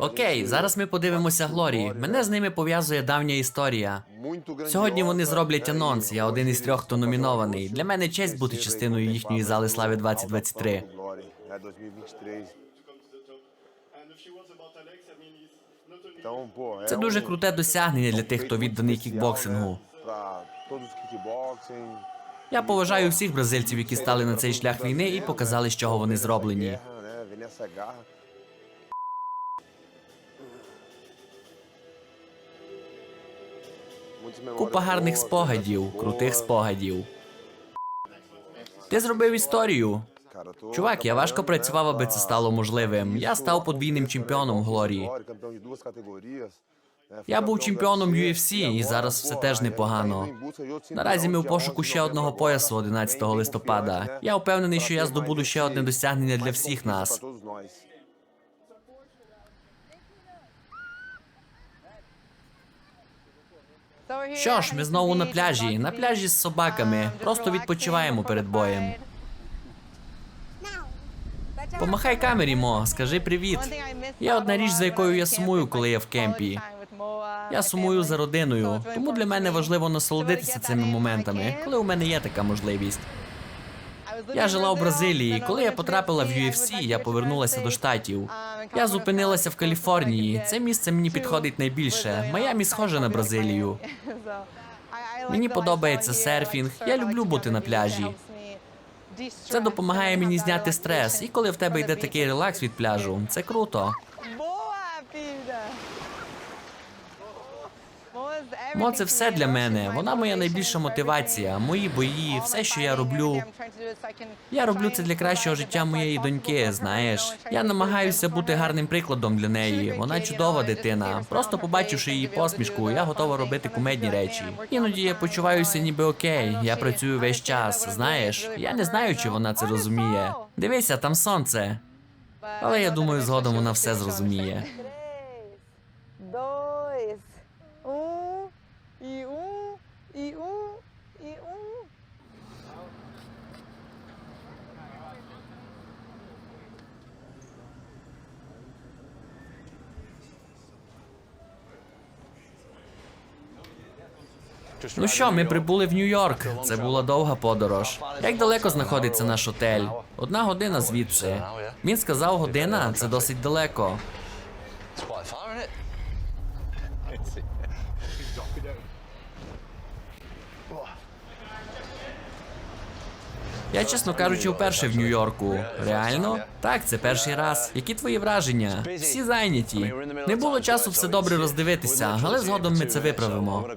Окей, зараз ми подивимося Глорі. Мене з ними пов'язує давня історія. Сьогодні вони зроблять анонс. Я один із трьох, хто номінований. Для мене честь бути частиною їхньої зали слави 2023. É 2023. Então, pô, Це дуже круте досягнення для тих, хто відданий кікбоксингу. Я поважаю всіх бразильців, які стали на цей шлях війни і показали, з чого вони зроблені. Купа гарних спогадів, крутих спогадів. Ти зробив історію. Чувак, я важко працював, аби це стало можливим. Я став подвійним чемпіоном Глорії. Я був чемпіоном UFC, і зараз все теж непогано. Наразі ми в пошуку ще одного поясу agora. 11 листопада. Я впевнений, що я здобуду ще одне досягнення для всіх нас. Що ж, ми знову на пляжі, на пляжі з собаками. Просто відпочиваємо перед боєм. Помахай камері, Мо, скажи привіт. Є одна річ, за якою я сумую, коли я в кемпі. Я сумую за родиною, тому для мене важливо насолодитися цими моментами, коли у мене є така можливість. Я жила у Бразилії. Коли я потрапила в UFC, я повернулася до штатів. Я зупинилася в Каліфорнії. Це місце мені підходить найбільше. Майамі схоже на Бразилію. Мені подобається серфінг. Я люблю бути на пляжі. Це допомагає мені зняти стрес. І коли в тебе йде такий релакс від пляжу, це круто. Мо це все для мене. Вона моя найбільша мотивація, мої бої, все, що я роблю. Я роблю це для кращого життя моєї доньки. Знаєш, я намагаюся бути гарним прикладом для неї. Вона чудова дитина. Просто побачивши її посмішку, я готова робити кумедні речі. Іноді я почуваюся ніби окей. Я працюю весь час. Знаєш, я не знаю, чи вона це розуміє. Дивися, там сонце. Але я думаю, згодом вона все зрозуміє. Ну що, ми прибули в Нью-Йорк. Це була довга подорож. Як далеко знаходиться наш отель? Одна година звідси. Він сказав, година це досить далеко. Я, чесно кажучи, вперше в Нью-Йорку. Реально? Так, це перший раз. Які твої враження? Всі зайняті. Не було часу все добре роздивитися, але згодом ми це виправимо.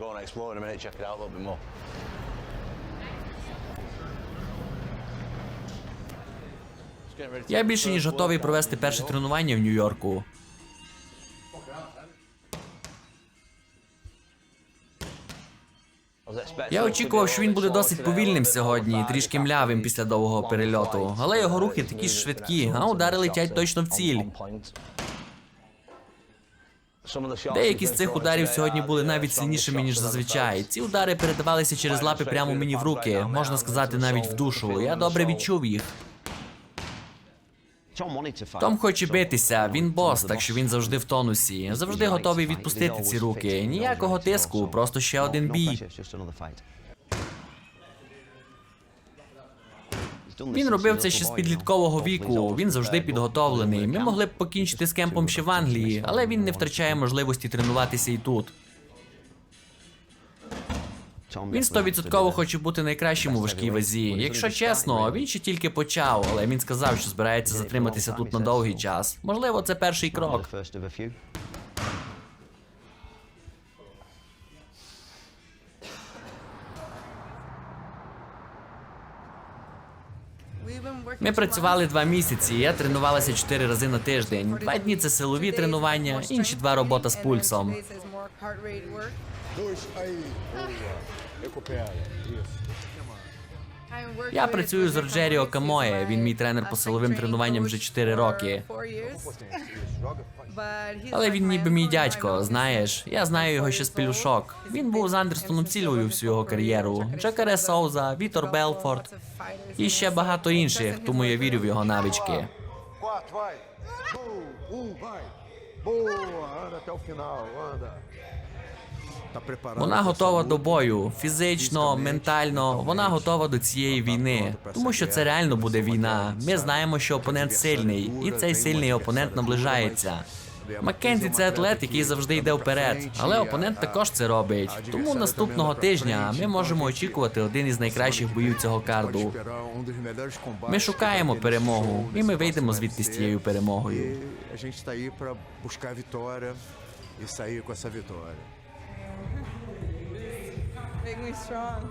Я більше ніж готовий провести перше тренування в Нью-Йорку. Я очікував, що він буде досить повільним сьогодні, трішки млявим після довгого перельоту. Але його рухи такі ж швидкі, а удари летять точно в ціль. Деякі з цих ударів сьогодні були навіть сильнішими, ніж зазвичай. Ці удари передавалися через лапи прямо мені в руки, можна сказати, навіть в душу. Я добре відчув їх. Том хоче битися, він бос, так що він завжди в тонусі. Завжди готовий відпустити ці руки. Ніякого тиску, просто ще один бій. Він робив це ще з підліткового віку. Він завжди підготовлений. Ми могли б покінчити з кемпом ще в Англії, але він не втрачає можливості тренуватися і тут. Він стовідсотково хоче бути найкращим у важкій вазі. Якщо чесно, він ще тільки почав, але він сказав, що збирається затриматися тут на довгий час. Можливо, це перший крок. Ми працювали два місяці. Я тренувалася чотири рази на тиждень. Два дні це силові тренування, інші два робота з пульсом. Я працюю з Роджеріо Камоє. Він мій тренер по силовим тренуванням вже 4 роки. Але він ніби мій дядько, знаєш. Я знаю його ще з пелюшок. Він був з Андерстоном Сільвою всю його кар'єру. Джакаре Соуза, Вітор Белфорд і ще багато інших, тому я вірю в його навички. Boa, anda até o final, anda. Вона готова до бою фізично, ментально. Вона готова до цієї війни, тому що це реально буде війна. Ми знаємо, що опонент сильний, і цей сильний опонент наближається. Маккензі це атлет, який завжди йде вперед, але опонент також це робить. Тому наступного тижня ми можемо очікувати один із найкращих боїв цього карду. um Ми шукаємо перемогу, і ми вийдемо звідти з цією перемогою. Make me strong.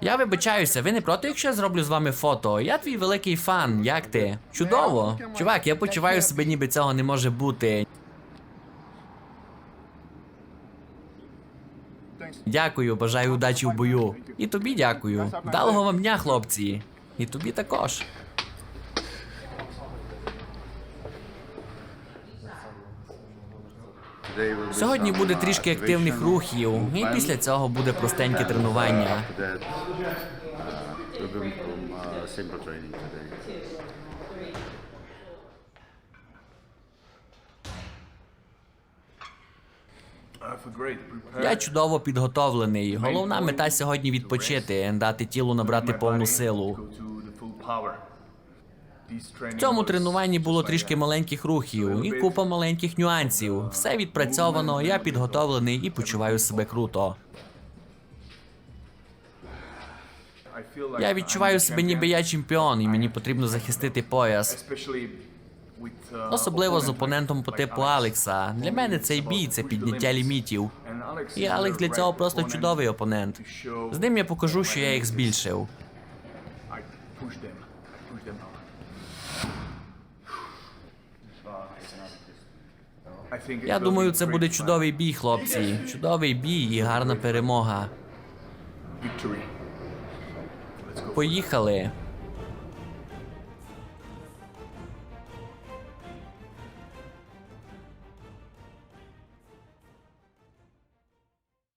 Я вибачаюся, ви не проти, якщо я зроблю з вами фото. Я твій великий фан. Як ти? Чудово. Чувак, я почуваю себе, ніби цього не може бути. Дякую, бажаю удачі в бою. І тобі дякую. Вдалого вам дня, хлопці. І тобі також. Сьогодні буде трішки активних рухів, і після цього буде простеньке тренування. Я чудово підготовлений. Головна мета сьогодні відпочити, дати тілу набрати повну силу. В цьому тренуванні було трішки маленьких рухів і купа маленьких нюансів. Все відпрацьовано, я підготовлений і почуваю себе круто. Я відчуваю себе, ніби я чемпіон, і мені потрібно захистити пояс. Особливо з опонентом по типу Алекса. Для мене цей бій це підняття лімітів. І Алекс для цього просто чудовий опонент. З ним я покажу, що я їх збільшив. Я думаю, це буде чудовий бій, хлопці. Чудовий бій і гарна перемога. Поїхали.